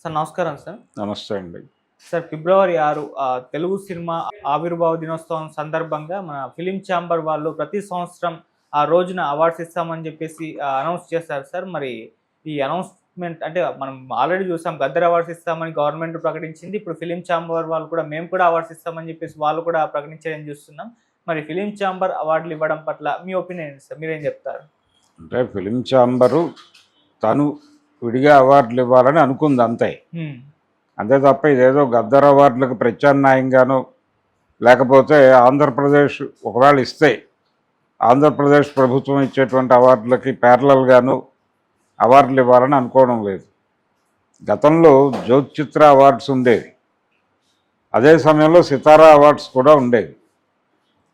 Sir నమస్కారం sir. నమస్తే అండి. సార్ ఫిబ్రవరి ఆరు తెలుగు సినిమా ఆవిర్భావ దినోత్సవం సందర్భంగా మన ఫిలిం ఛాంబర్ వాళ్ళు ప్రతి సంవత్సరం ఆ రోజున అవార్డ్స్ ఇస్తామని చెప్పేసి అనౌన్స్ చేస్తారు సార్. మరి ఈ అనౌన్స్మెంట్ అంటే మనం ఆల్రెడీ చూసాం గద్దర్ అవార్డ్స్ ఇస్తామని గవర్నమెంట్ ప్రకటించింది. ఇప్పుడు ఫిలిం ఛాంబర్ వాళ్ళు కూడా మేము కూడా అవార్డ్స్ ఇస్తామని చెప్పేసి వాళ్ళు కూడా ప్రకటించడం చూస్తున్నాం. మరి ఫిలిం ఛాంబర్ అవార్డులు ఇవ్వడం పట్ల మీ ఒపీనియన్ సార్? మీరేం చెప్తారు? అంటే ఫిలిం ఛాంబరు తను విడిగా అవార్డులు ఇవ్వాలని అనుకుంది అంతే. అంతే తప్ప ఇదేదో గద్దర్ అవార్డులకు ప్రత్యామ్నాయంగానో లేకపోతే ఆంధ్రప్రదేశ్ ఒకవేళ ఇస్తే ఆంధ్రప్రదేశ్ ప్రభుత్వం ఇచ్చేటువంటి అవార్డులకి ప్యారలల్గాను అవార్డులు ఇవ్వాలని అనుకోవడం లేదు. గతంలో జ్యోతిచిత్ర అవార్డ్స్ ఉండేవి. అదే సమయంలో సితారా అవార్డ్స్ కూడా ఉండేవి.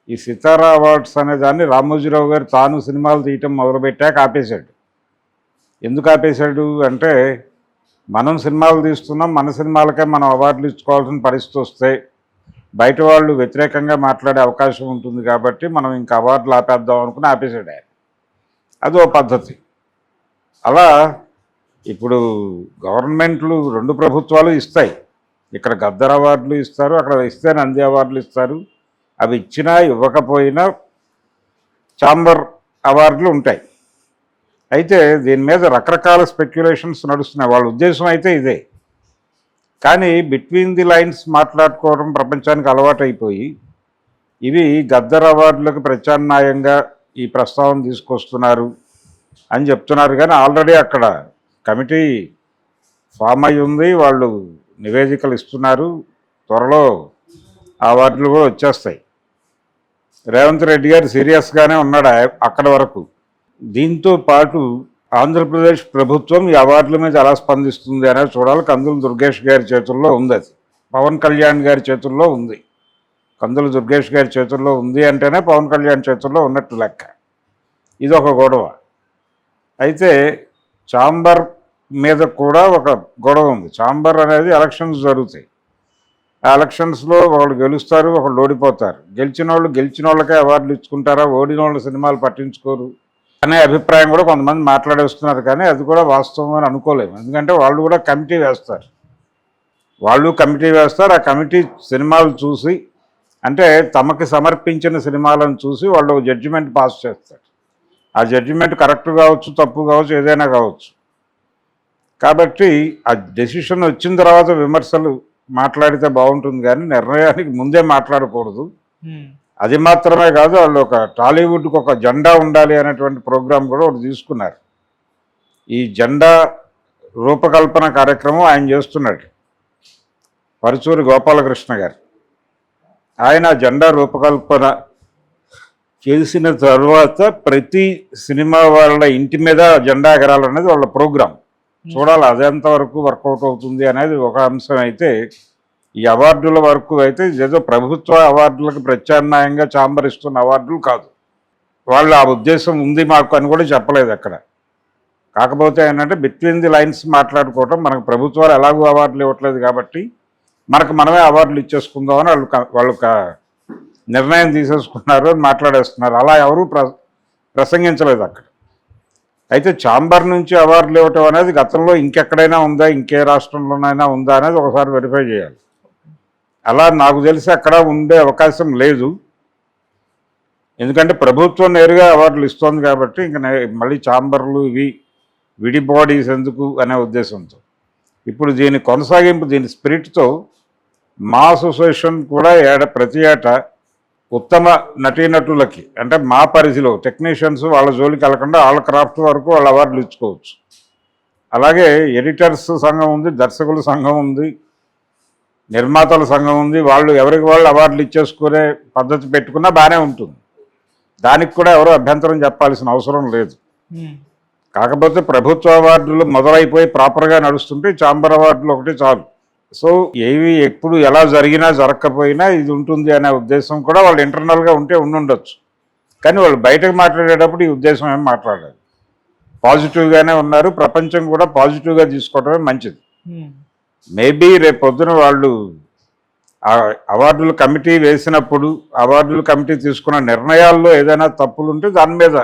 ఈ సితారా అవార్డ్స్ అనే దాన్ని రామోజీరావు గారు తాను సినిమాలు తీయటం మొదలుపెట్టాక ఆపేశాడు. ఎందుకు ఆపేశాడు అంటే మనం సినిమాలు తీస్తున్నాం మన సినిమాలకే మనం అవార్డులు ఇచ్చుకోవాల్సిన పరిస్థితి వస్తే బయట వాళ్ళు వ్యతిరేకంగా మాట్లాడే అవకాశం ఉంటుంది కాబట్టి మనం ఇంకా అవార్డులు ఆపేద్దాం అనుకుని ఆపేశాడు ఆయన. అదో పద్ధతి. అలా ఇప్పుడు గవర్నమెంట్లు రెండు ప్రభుత్వాలు ఇస్తాయి. ఇక్కడ గద్దర్ అవార్డులు ఇస్తారు అక్కడ ఇస్తే నంది అవార్డులు ఇస్తారు. అవి ఇచ్చినా ఇవ్వకపోయినా ఛాంబర్ అవార్డులు ఉంటాయి. అయితే దీని మీద రకరకాల స్పెక్యులేషన్స్ నడుస్తున్నాయి. వాళ్ళ ఉద్దేశం అయితే ఇదే. కానీ బిట్వీన్ ది లైన్స్ మాట్లాడుకోవడం ప్రపంచానికి అలవాటైపోయి ఇవి గద్దర్ అవార్డులకు ప్రత్యామ్నాయంగా ఈ ప్రస్తావన తీసుకొస్తున్నారు అని చెప్తున్నారు. కానీ ఆల్రెడీ అక్కడ కమిటీ ఫామ్ అయి ఉంది. వాళ్ళు నివేదికలు ఇస్తున్నారు. త్వరలో అవార్డులు కూడా వచ్చేస్తాయి. రేవంత్ రెడ్డి గారు సీరియస్గానే ఉన్నాడు అక్కడి వరకు? దీంతో పాటు ఆంధ్రప్రదేశ్ ప్రభుత్వం ఈ అవార్డుల మీద ఎలా స్పందిస్తుంది అనేది చూడాలి. కందులు దుర్గేష్ గారి చేతుల్లో ఉంది అది. పవన్ కళ్యాణ్ గారి చేతుల్లో ఉంది. కందుల దుర్గేష్ గారి చేతుల్లో ఉంది అంటేనే పవన్ కళ్యాణ్ చేతుల్లో ఉన్నట్టు లెక్క. ఇది ఒక గొడవ. అయితే చాంబర్ మీద కూడా ఒక గొడవ ఉంది. చాంబర్ అనేది ఎలక్షన్స్ జరుగుతాయి. ఆ ఎలక్షన్స్లో ఒకళ్ళు గెలుస్తారు ఒకళ్ళు ఓడిపోతారు. గెలిచిన వాళ్ళు గెలిచిన వాళ్ళకే అవార్డులు ఇచ్చుకుంటారా? ఓడిన వాళ్ళు సినిమాలు పట్టించుకోరు. అనే అభిప్రాయం కూడా కొంతమంది మాట్లాడేస్తున్నారు కానీ అది కూడా వాస్తవం అని అనుకోలేము. ఎందుకంటే వాళ్ళు కూడా కమిటీ వేస్తారు. వాళ్ళు కమిటీ వేస్తారు. ఆ కమిటీ సినిమాలు చూసి అంటే తమకి సమర్పించిన సినిమాలను చూసి వాళ్ళు జడ్జిమెంట్ పాస్ చేస్తారు. ఆ జడ్జిమెంట్ కరెక్ట్ కావచ్చు తప్పు కావచ్చు ఏదైనా కావచ్చు. కాబట్టి ఆ డెసిషన్ వచ్చిన తర్వాత విమర్శలు మాట్లాడితే బాగుంటుంది కానీ నిర్ణయానికి ముందే మాట్లాడకూడదు. అది మాత్రమే కాదు వాళ్ళు ఒక టాలీవుడ్కి ఒక జెండా ఉండాలి అనేటువంటి ప్రోగ్రాం కూడా ఒకటి తీసుకున్నారు. ఈ జెండా రూపకల్పన కార్యక్రమం ఆయన చేస్తున్నాడు. పరుచూరి గోపాలకృష్ణ గారు. ఆయన జెండా రూపకల్పన చేసిన తర్వాత ప్రతి సినిమా వాళ్ళ ఇంటి మీద జెండా ఎగరాలనేది వాళ్ళ ప్రోగ్రాం. చూడాలి అది ఎంతవరకు వర్కౌట్ అవుతుంది అనేది ఒక అంశం అయితే ఈ అవార్డుల వరకు అయితే ఏదో ప్రభుత్వ అవార్డులకు ప్రత్యామ్నాయంగా చాంబర్ ఇస్తున్న అవార్డులు కాదు. వాళ్ళు ఆ ఉద్దేశం ఉంది మాకు అని కూడా చెప్పలేదు అక్కడ. కాకపోతే ఏంటంటే బిట్వీన్ ది లైన్స్ మాట్లాడుకోవటం మనకు ప్రభుత్వాలు ఎలాగో అవార్డులు ఇవ్వట్లేదు కాబట్టి మనకు మనమే అవార్డులు ఇచ్చేసుకుందామని వాళ్ళు వాళ్ళు నిర్ణయం తీసేసుకున్నారు అని మాట్లాడేస్తున్నారు. అలా ఎవరూ ప్ర ప్రసంగించలేదు అక్కడ. అయితే చాంబర్ నుంచి అవార్డులు ఇవ్వటం అనేది గతంలో ఇంకెక్కడైనా ఉందా? ఇంకే రాష్ట్రంలోనైనా ఉందా? అనేది ఒకసారి వెరిఫై చేయాలి. అలా నాకు తెలిసి అక్కడ ఉండే అవకాశం లేదు. ఎందుకంటే ప్రభుత్వం నేరుగా అవార్డులు ఇస్తోంది కాబట్టి ఇంక మళ్ళీ చాంబర్లు ఇవి విడి బాడీస్ ఎందుకు అనే ఉద్దేశంతో. ఇప్పుడు దీని కొనసాగింపు దీని స్పిరిట్తో మా అసోసియేషన్ కూడా ఏడ ప్రతి ఏటా ఉత్తమ నటీనటులకి అంటే మా పరిధిలో టెక్నీషియన్స్ వాళ్ళ జోలికి వెళ్ళకుండా వాళ్ళ క్రాఫ్ట్ వరకు వాళ్ళ అవార్డులు ఇచ్చుకోవచ్చు. అలాగే ఎడిటర్స్ సంఘం ఉంది దర్శకుల సంఘం ఉంది నిర్మాతల సంఘం ఉంది వాళ్ళు ఎవరికి వాళ్ళు అవార్డులు ఇచ్చేసుకునే పద్ధతి పెట్టుకున్నా బాగానే ఉంటుంది. దానికి కూడా ఎవరు అభ్యంతరం చెప్పాల్సిన అవసరం లేదు. కాకపోతే ప్రభుత్వ అవార్డులు మొదలైపోయి ప్రాపర్గా నడుస్తుంటే చాంబర్ అవార్డులు ఒకటి చాలు. సో ఏవి ఎప్పుడు ఎలా జరిగినా జరగకపోయినా ఇది ఉంటుంది అనే ఉద్దేశం కూడా వాళ్ళు ఇంటర్నల్గా ఉంటే ఉండుండొచ్చు. కానీ వాళ్ళు బయటకు మాట్లాడేటప్పుడు ఈ ఉద్దేశం ఏం మాట్లాడాలి పాజిటివ్గానే ఉన్నారు ప్రపంచం కూడా పాజిటివ్గా తీసుకోవడమే మంచిది. మేబీ రేపు పొద్దున వాళ్ళు అవార్డుల కమిటీ వేసినప్పుడు అవార్డుల కమిటీ తీసుకున్న నిర్ణయాల్లో ఏదైనా తప్పులు ఉంటే దాని మీద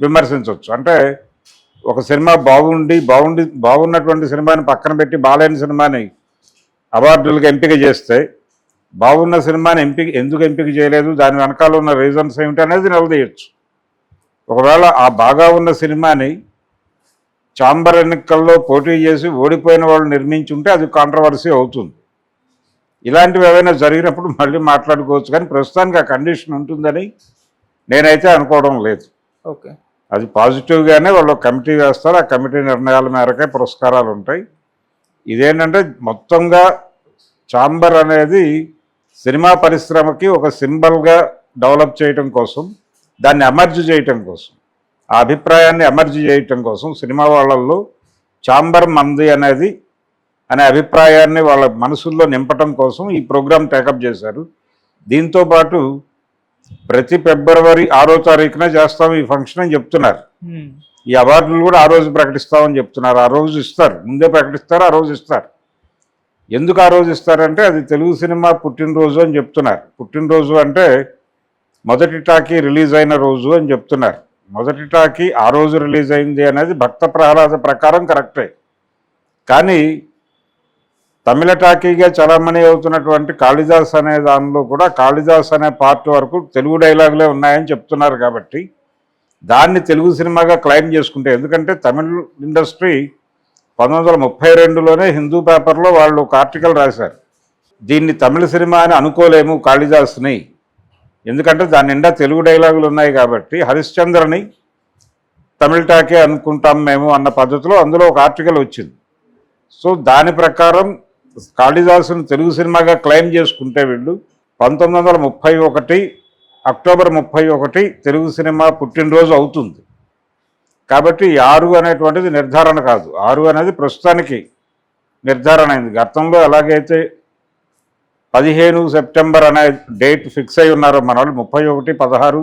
విమర్శించవచ్చు అంటే ఒక సినిమా బాగుండి బాగుండి బాగున్నటువంటి సినిమాని పక్కన పెట్టి బాలేని సినిమాని అవార్డులకు ఎంపిక చేస్తే బాగున్న సినిమాని ఎంపిక ఎందుకు ఎంపిక చేయలేదు దాని వెనకాల ఉన్న రీజన్స్ ఏమిటి అనేది నిలదీయచ్చు. ఒకవేళ ఆ బాగా ఉన్న సినిమాని చాంబర్ ఎన్నికల్లో పోటీ చేసి ఓడిపోయిన వాళ్ళు నిర్మించి ఉంటే అది కాంట్రవర్సీ అవుతుంది. ఇలాంటివి ఏవైనా జరిగినప్పుడు మళ్ళీ మాట్లాడుకోవచ్చు కానీ ప్రస్తుతానికి ఆ కండిషన్ ఉంటుందని నేనైతే అనుకోవడం లేదు. ఓకే. అది పాజిటివ్గానే వాళ్ళు కమిటీ వేస్తారు. ఆ కమిటీ నిర్ణయాల మేరకే పురస్కారాలు ఉంటాయి. ఇదేంటంటే మొత్తంగా చాంబర్ అనేది సినిమా పరిశ్రమకి ఒక సింబల్గా డెవలప్ చేయటం కోసం దాన్ని అమర్జ్ చేయటం కోసం. ఆ అభిప్రాయాన్ని అమర్జ్ చేయటం కోసం సినిమా వాళ్ళల్లో చాంబర్ మంది అనేది అనే అభిప్రాయాన్ని వాళ్ళ మనసుల్లో నింపటం కోసం ఈ ప్రోగ్రాం టేకప్ చేశారు. దీంతో పాటు ప్రతి ఫిబ్రవరి ఆరో తారీఖున చేస్తాం ఈ ఫంక్షన్ అని చెప్తున్నారు. ఈ అవార్డులు కూడా ఆ రోజు ప్రకటిస్తామని చెప్తున్నారు. ఆ రోజు ఇస్తారు. ముందే ప్రకటిస్తారు ఆ రోజు ఇస్తారు. ఎందుకు ఆ రోజు ఇస్తారంటే అది తెలుగు సినిమా పుట్టినరోజు అని చెప్తున్నారు. పుట్టినరోజు అంటే మొదటి టాకీ రిలీజ్ అయిన రోజు అని చెప్తున్నారు. మొదటి టాకీ ఆ రోజు రిలీజ్ అయింది అనేది భక్త ప్రహ్లాద ప్రకారం కరెక్టే. కానీ తమిళ టాకీగా చలామణి అవుతున్నటువంటి కాళిదాస్ అనే దానిలో కూడా కాళిదాస్ అనే పార్ట్ వరకు తెలుగు డైలాగులే ఉన్నాయని చెప్తున్నారు కాబట్టి దాన్ని తెలుగు సినిమాగా క్లైమ్ చేసుకుంటే ఎందుకంటే తమిళ ఇండస్ట్రీ పంతొమ్మిది వందల ముప్పై రెండులోనే హిందూ పేపర్లో వాళ్ళు ఒక ఆర్టికల్ రాశారు. దీన్ని తమిళ సినిమా అని అనుకోలేము కాళిదాస్ని. ఎందుకంటే దాని నిండా తెలుగు డైలాగులు ఉన్నాయి కాబట్టి హరిశ్చంద్రని తమిళ టాకే అనుకుంటాం మేము అన్న పద్ధతిలో అందులో ఒక ఆర్టికల్ వచ్చింది. సో దాని ప్రకారం కాళిదాసుని తెలుగు సినిమాగా క్లెయిమ్ చేసుకుంటే వీళ్ళు పంతొమ్మిది వందల ముప్పై ఒకటి అక్టోబర్ ముప్పై ఒకటి తెలుగు సినిమా పుట్టినరోజు అవుతుంది. కాబట్టి ఆరు అనేటువంటిది నిర్ధారణ కాదు. ఆరు అనేది ప్రస్తుతానికి నిర్ధారణ అయింది. గతంలో ఎలాగైతే పదిహేను సెప్టెంబర్ అనే డేట్ ఫిక్స్ అయి ఉన్నారో మన వాళ్ళు. ముప్పై ఒకటి పదహారు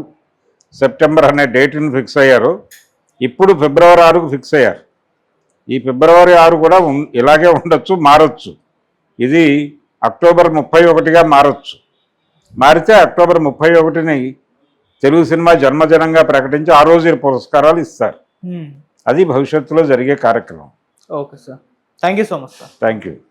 సెప్టెంబర్ అనే డేట్ని ఫిక్స్ అయ్యారు. ఇప్పుడు ఫిబ్రవరి ఆరుకు ఫిక్స్ అయ్యారు. ఈ ఫిబ్రవరి ఆరు కూడా ఇలాగే ఉండొచ్చు మారొచ్చు. ఇది అక్టోబర్ ముప్పై ఒకటిగా మారొచ్చు. మారితే అక్టోబర్ ముప్పై ఒకటిని తెలుగు సినిమా జన్మదినంగా ప్రకటించి ఆ రోజు పురస్కారాలు ఇస్తారు. అది భవిష్యత్తులో జరిగే కార్యక్రమం. Okay sir. Thank you so much sir. Thank you